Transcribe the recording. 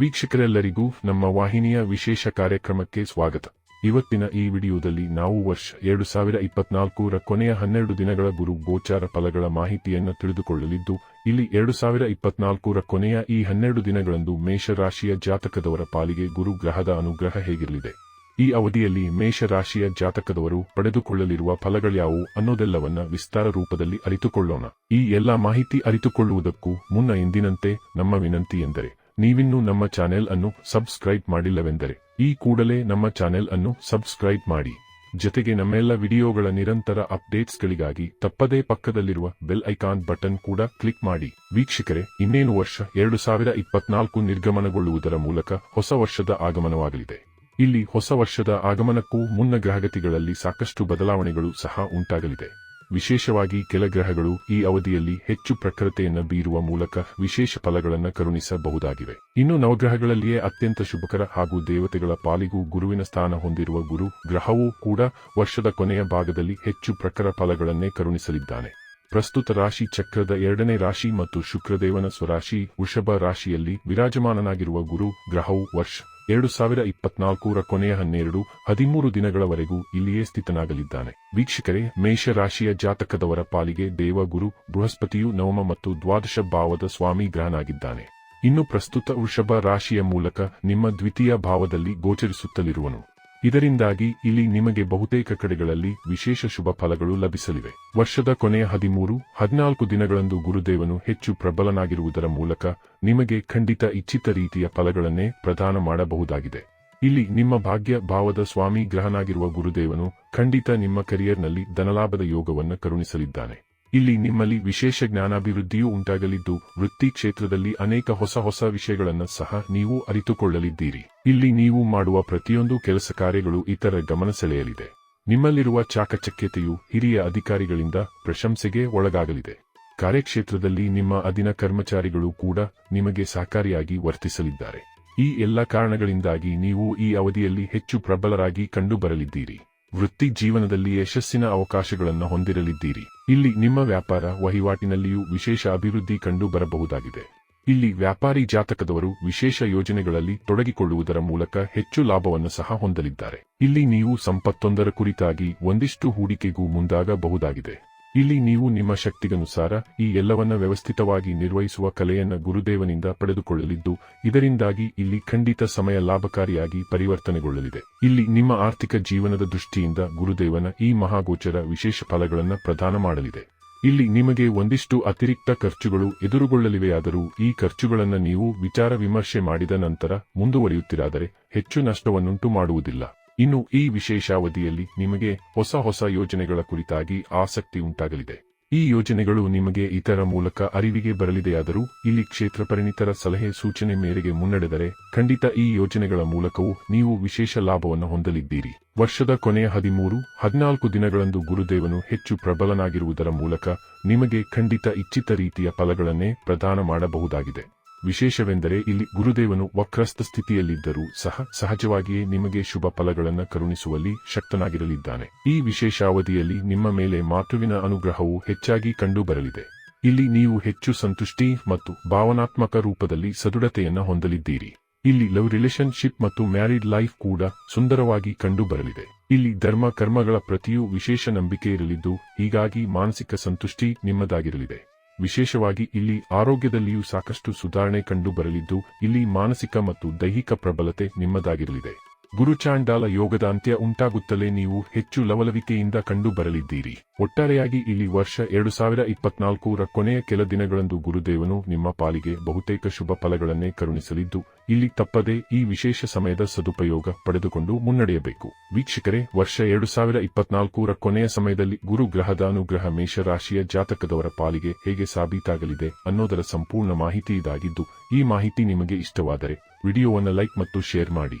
ವೀಕ್ಷಕರೆಲ್ಲರಿಗೂ ನಮ್ಮ ವಾಹಿನಿಯ ವಿಶೇಷ ಕಾರ್ಯಕ್ರಮಕ್ಕೆ ಸ್ವಾಗತ. ಇವತ್ತಿನ ಈ ವಿಡಿಯೋದಲ್ಲಿ ನಾವು ವರ್ಷ ಎರಡು ಸಾವಿರ ಇಪ್ಪತ್ನಾಲ್ಕರ ಕೊನೆಯ ಹನ್ನೆರಡು ದಿನಗಳ ಗುರು ಗೋಚಾರ ಫಲಗಳ ಮಾಹಿತಿಯನ್ನು ತಿಳಿದುಕೊಳ್ಳಲಿದ್ದು, ಇಲ್ಲಿ ಎರಡು ಸಾವಿರ ಇಪ್ಪತ್ನಾಲ್ಕರ ಕೊನೆಯ ಈ ಹನ್ನೆರಡು ದಿನಗಳಂದು ಮೇಷರಾಶಿಯ ಜಾತಕದವರ ಪಾಲಿಗೆ ಗುರು ಗ್ರಹದ ಅನುಗ್ರಹ ಹೇಗಿರಲಿದೆ? ಈ ಅವಧಿಯಲ್ಲಿ ಮೇಷರಾಶಿಯ ಜಾತಕದವರು ಪಡೆದುಕೊಳ್ಳಲಿರುವ ಫಲಗಳ್ಯಾವು ಅನ್ನೋದೆಲ್ಲವನ್ನ ವಿಸ್ತಾರ ರೂಪದಲ್ಲಿ ಅರಿತುಕೊಳ್ಳೋಣ. ಈ ಎಲ್ಲಾ ಮಾಹಿತಿ ಅರಿತುಕೊಳ್ಳುವುದಕ್ಕೂ ಮುನ್ನ ಎಂದಿನಂತೆ ನಮ್ಮ ವಿನಂತಿ ಎಂದರೆ ನೀವಿನ್ನೂ ನಮ್ಮ ಚಾನೆಲ್ ಅನ್ನು ಸಬ್ಸ್ಕ್ರೈಬ್ ಮಾಡಿಲ್ಲವೆಂದರೆ, ಈ ಕೂಡಲೇ ನಮ್ಮ ಚಾನೆಲ್ ಅನ್ನು ಸಬ್ಸ್ಕ್ರೈಬ್ ಮಾಡಿ. ಜೊತೆಗೆ ನಮ್ಮೆಲ್ಲ ವಿಡಿಯೋಗಳ ನಿರಂತರ ಅಪ್ಡೇಟ್ಸ್ಗಳಿಗಾಗಿ ತಪ್ಪದೇ ಪಕ್ಕದಲ್ಲಿರುವ ಬೆಲ್ ಐಕಾನ್ ಬಟನ್ ಕೂಡ ಕ್ಲಿಕ್ ಮಾಡಿ. ವೀಕ್ಷಕರೇ, ಇನ್ನೇನು ವರ್ಷ ಎರಡು ಸಾವಿರ ಇಪ್ಪತ್ನಾಲ್ಕು ನಿರ್ಗಮನಗೊಳ್ಳುವುದರ ಮೂಲಕ ಹೊಸ ವರ್ಷದ ಆಗಮನವಾಗಲಿದೆ. ಇಲ್ಲಿ ಹೊಸ ವರ್ಷದ ಆಗಮನಕ್ಕೂ ಮುನ್ನ ಗ್ರಹಗತಿಗಳಲ್ಲಿ ಸಾಕಷ್ಟು ಬದಲಾವಣೆಗಳು ಸಹ ಉಂಟಾಗಲಿದೆ. ವಿಶೇಷವಾಗಿ ಕೆಲ ಗ್ರಹಗಳು ಈ ಅವಧಿಯಲ್ಲಿ ಹೆಚ್ಚು ಪ್ರಖರತೆಯನ್ನು ಬೀರುವ ಮೂಲಕ ವಿಶೇಷ ಫಲಗಳನ್ನು ಕರುಣಿಸಬಹುದಾಗಿವೆ. ಇನ್ನು ನವಗ್ರಹಗಳಲ್ಲಿಯೇ ಅತ್ಯಂತ ಶುಭಕರ ಹಾಗೂ ದೇವತೆಗಳ ಪಾಲಿಗೂ ಗುರುವಿನ ಸ್ಥಾನ ಹೊಂದಿರುವ ಗುರು ಗ್ರಹವೂ ಕೂಡ ವರ್ಷದ ಕೊನೆಯ ಭಾಗದಲ್ಲಿ ಹೆಚ್ಚು ಪ್ರಖರ ಫಲಗಳನ್ನೇ ಕರುಣಿಸಲಿದ್ದಾನೆ. ಪ್ರಸ್ತುತ ರಾಶಿ ಚಕ್ರದ ಎರಡನೇ ರಾಶಿ ಮತ್ತು ಶುಕ್ರದೇವನ ಸ್ವರಾಶಿ ವೃಷಭ ರಾಶಿಯಲ್ಲಿ ವಿರಾಜಮಾನನಾಗಿರುವ ಗುರು ಗ್ರಹವು ವರ್ಷ ಎರಡು ಸಾವಿರ ಇಪ್ಪತ್ನಾಲ್ಕರ ಕೊನೆಯ ಹನ್ನೆರಡು, ಹದಿಮೂರು ದಿನಗಳವರೆಗೂ ಇಲ್ಲಿಯೇ ಸ್ಥಿತನಾಗಲಿದ್ದಾನೆ. ವೀಕ್ಷಕರೇ ಮೇಷ ರಾಶಿಯ ಜಾತಕದವರ ಪಾಲಿಗೆ ದೇವಗುರು, ಬೃಹಸ್ಪತಿಯು ನವಮ ಮತ್ತು ದ್ವಾದಶ ಭಾವದ ಸ್ವಾಮಿ ಗ್ರಹನಾಗಿದ್ದಾನೆ. ಇನ್ನು ಪ್ರಸ್ತುತ ವೃಷಭ ರಾಶಿಯ ಮೂಲಕ ನಿಮ್ಮ ದ್ವಿತೀಯ ಭಾವದಲ್ಲಿ ಗೋಚರಿಸುತ್ತಲಿರುವನು. ಇದರಿಂದಾಗಿ ಇಲ್ಲಿ ನಿಮಗೆ ಬಹುತೇಕ ಕಡೆಗಳಲ್ಲಿ ವಿಶೇಷ ಶುಭ ಫಲಗಳು ಲಭಿಸಲಿವೆ. ವರ್ಷದ ಕೊನೆಯ ಹದಿಮೂರು, ಹದಿನಾಲ್ಕು ದಿನಗಳಂದು ಗುರುದೇವನು ಹೆಚ್ಚು ಪ್ರಬಲನಾಗಿರುವುದರ ಮೂಲಕ ನಿಮಗೆ ಖಂಡಿತ ಇಚ್ಛಿತ ರೀತಿಯ ಫಲಗಳನ್ನೇ ಪ್ರದಾನ ಮಾಡಬಹುದಾಗಿದೆ. ಇಲ್ಲಿ ನಿಮ್ಮ ಭಾಗ್ಯ ಭಾವದ ಸ್ವಾಮಿ ಗ್ರಹನಾಗಿರುವ ಗುರುದೇವನು ಖಂಡಿತ ನಿಮ್ಮ ಕರಿಯರ್ನಲ್ಲಿ ಧನಲಾಭದ ಯೋಗವನ್ನು ಕರುಣಿಸಲಿದ್ದಾನೆ. ಇಲ್ಲಿ ನಿಮ್ಮಲ್ಲಿ ವಿಶೇಷ ಜ್ಞಾನಾಭಿವೃದ್ಧಿಯೂ ಉಂಟಾಗಲಿದ್ದು, ವೃತ್ತಿ ಕ್ಷೇತ್ರದಲ್ಲಿ ಅನೇಕ ಹೊಸ ಹೊಸ ವಿಷಯಗಳನ್ನು ಸಹ ನೀವು ಅರಿತುಕೊಳ್ಳಲಿದ್ದೀರಿ. ಇಲ್ಲಿ ನೀವು ಮಾಡುವ ಪ್ರತಿಯೊಂದು ಕೆಲಸ ಕಾರ್ಯಗಳು ಇತರ ಗಮನ ಸೆಳೆಯಲಿದೆ. ನಿಮ್ಮಲ್ಲಿರುವ ಚಾಕಚಕ್ಯತೆಯು ಹಿರಿಯ ಅಧಿಕಾರಿಗಳಿಂದ ಪ್ರಶಂಸೆಗೆ ಒಳಗಾಗಲಿದೆ. ಕಾರ್ಯಕ್ಷೇತ್ರದಲ್ಲಿ ನಿಮ್ಮ ಅಧೀನ ಕರ್ಮಚಾರಿಗಳು ಕೂಡ ನಿಮಗೆ ಸಹಕಾರಿಯಾಗಿ ವರ್ತಿಸಲಿದ್ದಾರೆ. ಈ ಎಲ್ಲ ಕಾರಣಗಳಿಂದಾಗಿ ನೀವು ಈ ಅವಧಿಯಲ್ಲಿ ಹೆಚ್ಚು ಪ್ರಬಲರಾಗಿ ಕಂಡುಬರಲಿದ್ದೀರಿ. ವೃತ್ತಿ ಜೀವನದಲ್ಲಿ ಯಶಸ್ಸಿನ ಅವಕಾಶಗಳನ್ನು ಹೊಂದಿರಲಿದ್ದೀರಿ. ಇಲ್ಲಿ ನಿಮ್ಮ ವ್ಯಾಪಾರ ವಹಿವಾಟಿನಲ್ಲಿಯೂ ವಿಶೇಷ ಅಭಿವೃದ್ಧಿ ಕಂಡು ಬರಬಹುದಾಗಿದೆ. ಇಲ್ಲಿ ವ್ಯಾಪಾರಿ ಜಾತಕದವರು ವಿಶೇಷ ಯೋಜನೆಗಳಲ್ಲಿ ತೊಡಗಿಕೊಳ್ಳುವುದರ ಮೂಲಕ ಹೆಚ್ಚು ಲಾಭವನ್ನು ಸಹ ಹೊಂದಲಿದ್ದಾರೆ. ಇಲ್ಲಿ ನೀವು ಸಂಪತ್ತೊಂದರ ಕುರಿತಾಗಿ ಒಂದಿಷ್ಟು ಹೂಡಿಕೆಗೂ ಮುಂದಾಗಬಹುದಾಗಿದೆ. ಇಲ್ಲಿ ನೀವು ನಿಮ್ಮ ಶಕ್ತಿಗನುಸಾರ ಈ ಎಲ್ಲವನ್ನ ವ್ಯವಸ್ಥಿತವಾಗಿ ನಿರ್ವಹಿಸುವ ಕಲೆಯನ್ನ ಗುರುದೇವನಿಂದ ಪಡೆದುಕೊಳ್ಳಲಿದ್ದು, ಇದರಿಂದಾಗಿ ಇಲ್ಲಿ ಖಂಡಿತ ಸಮಯ ಲಾಭಕಾರಿಯಾಗಿ ಪರಿವರ್ತನೆಗೊಳ್ಳಲಿದೆ. ಇಲ್ಲಿ ನಿಮ್ಮ ಆರ್ಥಿಕ ಜೀವನದ ದೃಷ್ಟಿಯಿಂದ ಗುರುದೇವನ ಈ ಮಹಾಗೋಚರ ವಿಶೇಷ ಫಲಗಳನ್ನು ಪ್ರದಾನ ಮಾಡಲಿದೆ. ಇಲ್ಲಿ ನಿಮಗೆ ಒಂದಿಷ್ಟು ಅತಿರಿಕ್ತ ಖರ್ಚುಗಳು ಎದುರುಗೊಳ್ಳಲಿವೆಯಾದರೂ, ಈ ಖರ್ಚುಗಳನ್ನು ನೀವು ವಿಚಾರ ವಿಮರ್ಶೆ ಮಾಡಿದ ನಂತರ ಮುಂದುವರಿಯುತ್ತಿರಾದರೆ ಹೆಚ್ಚು ನಷ್ಟವನ್ನುಂಟು ಮಾಡುವುದಿಲ್ಲ ಇನ್ನು ಈ ವಿಶೇಷಾವಧಿಯಲ್ಲಿ ನಿಮಗೆ ಹೊಸ ಹೊಸ ಯೋಜನೆಗಳ ಕುರಿತಾಗಿ ಆಸಕ್ತಿ ಉಂಟಾಗಲಿದೆ. ಈ ಯೋಜನೆಗಳು ನಿಮಗೆ ಇತರ ಮೂಲಕ ಅರಿವಿಗೆ ಬರಲಿದೆಯಾದರೂ ಇಲ್ಲಿ ಕ್ಷೇತ್ರ ಪರಿಣಿತರ ಸಲಹೆ ಸೂಚನೆ ಮೇರೆಗೆ ಮುನ್ನಡೆದರೆ ಖಂಡಿತ ಈ ಯೋಜನೆಗಳ ಮೂಲಕವೂ ನೀವು ವಿಶೇಷ ಲಾಭವನ್ನು ಹೊಂದಲಿದ್ದೀರಿ. ವರ್ಷದ ಕೊನೆಯ ಹದಿಮೂರು, ಹದಿನಾಲ್ಕು ದಿನಗಳಂದು ಗುರುದೇವನು ಹೆಚ್ಚು ಪ್ರಬಲನಾಗಿರುವುದರ ಮೂಲಕ ನಿಮಗೆ ಖಂಡಿತ ಇಚ್ಛಿತ ರೀತಿಯ ಫಲಗಳನ್ನೇ ಪ್ರದಾನ ಮಾಡಬಹುದಾಗಿದೆ. ವಿಶೇಷವೆಂದರೆ ಇಲ್ಲಿ ಗುರುದೇವನು ವಕ್ರಸ್ಥ ಸ್ಥಿತಿಯಲ್ಲಿದ್ದರೂ ಸಹ ಸಹಜವಾಗಿಯೇ ನಿಮಗೆ ಶುಭ ಫಲಗಳನ್ನು ಕರುಣಿಸುವಲ್ಲಿ ಶಕ್ತನಾಗಿರಲಿದ್ದಾನೆ. ಈ ವಿಶೇಷಾವಧಿಯಲ್ಲಿ ನಿಮ್ಮ ಮೇಲೆ ಮಾತುವಿನ ಅನುಗ್ರಹವು ಹೆಚ್ಚಾಗಿ ಕಂಡುಬರಲಿದೆ. ಇಲ್ಲಿ ನೀವು ಹೆಚ್ಚು ಸಂತುಷ್ಟಿ ಮತ್ತು ಭಾವನಾತ್ಮಕ ರೂಪದಲ್ಲಿ ಸದೃಢತೆಯನ್ನು ಹೊಂದಲಿದ್ದೀರಿ. ಇಲ್ಲಿ ಲವ್ ರಿಲೇಷನ್ಶಿಪ್ ಮತ್ತು ಮ್ಯಾರಿಡ್ ಲೈಫ್ ಕೂಡ ಸುಂದರವಾಗಿ ಕಂಡುಬರಲಿದೆ. ಇಲ್ಲಿ ಧರ್ಮ ಕರ್ಮಗಳ ಪ್ರತಿಯೂ ವಿಶೇಷ ನಂಬಿಕೆ ಇರಲಿದ್ದು, ಹೀಗಾಗಿ ಮಾನಸಿಕ ಸಂತುಷ್ಟಿ ನಿಮ್ಮದಾಗಿರಲಿದೆ. ವಿಶೇಷವಾಗಿ ಇಲ್ಲಿ ಆರೋಗ್ಯದಲ್ಲಿಯೂ ಸಾಕಷ್ಟು ಸುಧಾರಣೆ ಕಂಡು ಬರಲಿದ್ದು ಇಲ್ಲಿ ಮಾನಸಿಕ ಮತ್ತು ದೈಹಿಕ ಪ್ರಬಲತೆ ನಿಮ್ಮದಾಗಿರಲಿದೆ. ಗುರುಚಾಂಡಾಲ ಯೋಗದ ಅಂತ್ಯ ಉಂಟಾಗುತ್ತಲೇ ನೀವು ಹೆಚ್ಚು ಲವಲವಿಕೆಯಿಂದ ಕಂಡು ಬರಲಿದ್ದೀರಿ ಒಟ್ಟಾರೆಯಾಗಿ ಇಲ್ಲಿ ವರ್ಷ ಎರಡು ಸಾವಿರ ಇಪ್ಪತ್ನಾಲ್ಕರ ಕೊನೆಯ ಕೆಲ ದಿನಗಳಂದು ಗುರುದೇವನು ನಿಮ್ಮ ಪಾಲಿಗೆ ಬಹುತೇಕ ಶುಭ ಫಲಗಳನ್ನೇ ಕರುಣಿಸಲಿದ್ದು, ಇಲ್ಲಿ ತಪ್ಪದೇ ಈ ವಿಶೇಷ ಸಮಯದ ಸದುಪಯೋಗ ಪಡೆದುಕೊಂಡು ಮುನ್ನಡೆಯಬೇಕು. ವೀಕ್ಷಕರೇ, ವರ್ಷ ಎರಡು ಸಾವಿರ ಇಪ್ಪತ್ನಾಲ್ಕರ ಕೊನೆಯ ಸಮಯದಲ್ಲಿ ಗುರು ಗ್ರಹದ ಅನುಗ್ರಹ ಮೇಷರಾಶಿಯ ಜಾತಕದವರ ಪಾಲಿಗೆ ಹೇಗೆ ಸಾಬೀತಾಗಲಿದೆ ಅನ್ನೋದರ ಸಂಪೂರ್ಣ ಮಾಹಿತಿ ಇದಾಗಿದ್ದು, ಈ ಮಾಹಿತಿ ನಿಮಗೆ ಇಷ್ಟವಾದರೆ ವಿಡಿಯೋವನ್ನು ಲೈಕ್ ಮತ್ತು ಶೇರ್ ಮಾಡಿ.